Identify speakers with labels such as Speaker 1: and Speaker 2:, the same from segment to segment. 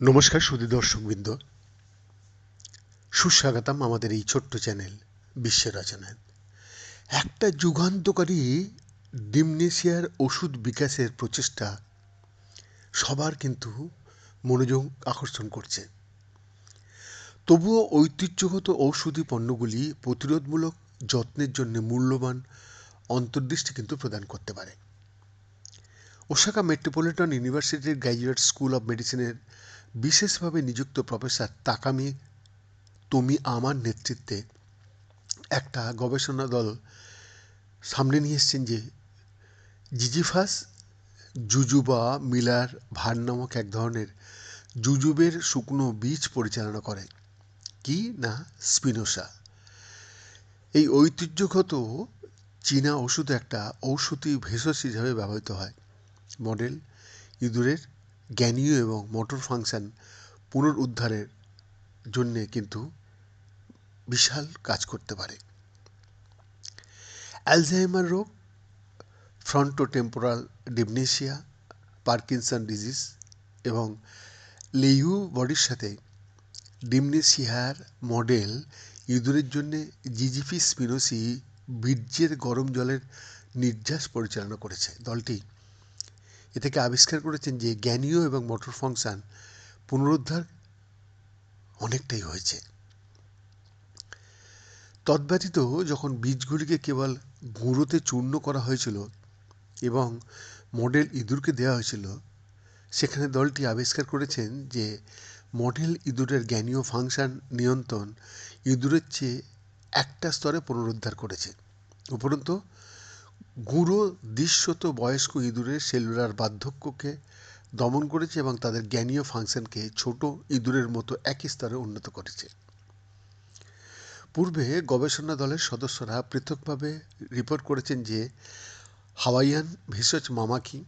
Speaker 1: নমস্কার সুদী দর্শকবৃন্দ। সুস্বাগতম আমাদের এই ছোট্ট চ্যানেল বিশ্বের রচনায়। একটা যুগান্তকারী ডিমনেশিয়ার ওষুধ বিকাশের প্রচেষ্টা সবার কিন্তু মনোযোগ আকর্ষণ করছে। তবুও ঐতিহ্যগত ঔষধি পণ্যগুলি প্রতিরোধমূলক যত্নের জন্য মূল্যবান অন্তর্দৃষ্টি কিন্তু প্রদান করতে পারে। ওসাকা মেট্রোপলিটন ইউনিভার্সিটির গ্র্যাজুয়েট স্কুল অব মেডিসিনের বিশেষভাবে নিযুক্ত প্রফেসর তাকামি তুমি আমার নেতৃত্বে একটা গবেষণা দল সামনে নিয়ে এসছেন যে জিজিফাস, জুজুবা, মিলার, ভার নামক এক ধরনের জুজুবের শুকনো বীজ পরিচালনা করে। কি না, স্পিনোসা। এই ঐতিহ্যগত চীনা ওষুধ একটা ঔষধি ভেষজ হিসাবে ব্যবহৃত হয়। মডেল ইঁদুরের জ্ঞানীয় এবং মোটর ফাংশন পুনরুদ্ধারের জন্যে কিন্তু বিশাল কাজ করতে পারে। অ্যালজাইমার রোগ, ফ্রন্টোটেম্পোরাল ডিমনেশিয়া, পার্কিনসন ডিজিজ এবং লেইউ বডির সাথে ডিমনেশিয়ার মডেল ইঁদুরের জন্যে জিজিপি স্পিনোসি বীর্যের গরম জলের নির্যাস পরিচালনা করেছে দলটি। এ থেকে আবিষ্কার করেছেন যে জ্ঞানীয় এবং মোটর ফাংশন পুনরুদ্ধার অনেকটাই হয়েছে। তদ্ব্যতীত যখন বীজগুলিকে কেবল গুঁড়োতে চূর্ণ করা হয়েছিল এবং মডেল ইঁদুরকে দেওয়া হয়েছিল, সেখানে দলটি আবিষ্কার করেছেন যে মডেল ইঁদুরের জ্ঞানীয় ফাংশন নিয়ন্ত্রণ ইঁদুরের চেয়ে একটা স্তরে পুনরুদ্ধার করেছে। উপরন্তু গুঁড়ো দৃশ্যত বয়স্ক ইঁদুরের সেলুলার বার্ধক্যকে দমন করেছে এবং তাদের জ্ঞানীয় ফাংশনকে ছোট ইঁদুরের মতো একই স্তরে উন্নত করেছে। পূর্বে গবেষণা দলের সদস্যরা পৃথকভাবে রিপোর্ট করেছেন যে, হাওয়াইয়ান ভেষজ মামাকি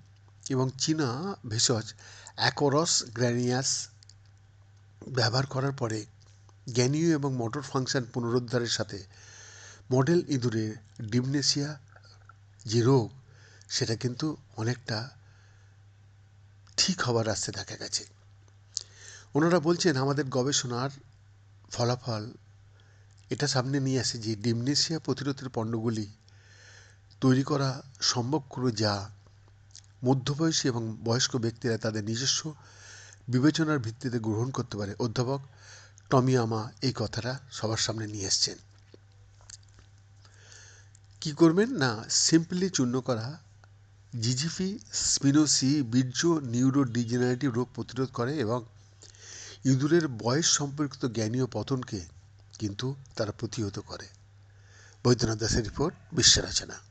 Speaker 1: এবং চীনা ভেষজ অ্যাকোরস গ্র্যানিয়াস ব্যবহার করার পরে জ্ঞানীয় এবং মোটর ফাংশন পুনরুদ্ধারের সাথে মডেল ইঁদুরের ডিমনেশিয়া যে রোগ, সেটা কিন্তু অনেকটা ঠিক হবার রাস্তায় দেখা গেছে। ওনারা বলছেন, আমাদের গবেষণার ফলাফল এটা সামনে নিয়ে আসে যে ডিমনেশিয়া প্রতিরোধের পণ্যগুলি তৈরি করা সম্ভব করে যা মধ্যবয়সী এবং বয়স্ক ব্যক্তিরা তাদের নিজস্ব বিবেচনার ভিত্তিতে গ্রহণ করতে পারে। অধ্যাপক টমিয়ামা এই কথাটা সবার সামনে নিয়ে এসছেন। কি করবেন? না সিম্পলি চূর্ণ করা জিজিপি স্পিনোসি বীর্য নিউরো ডিজেনারেটিভ রোগ প্রতিরোধ করে এবং ইঁদুরের বয়স সম্পর্কিত জ্ঞানীয় পতনকে কিন্তু তারা প্রতিহত করে। বৈদ্যনাথ দাসের রিপোর্ট বিশ্ব রচনা।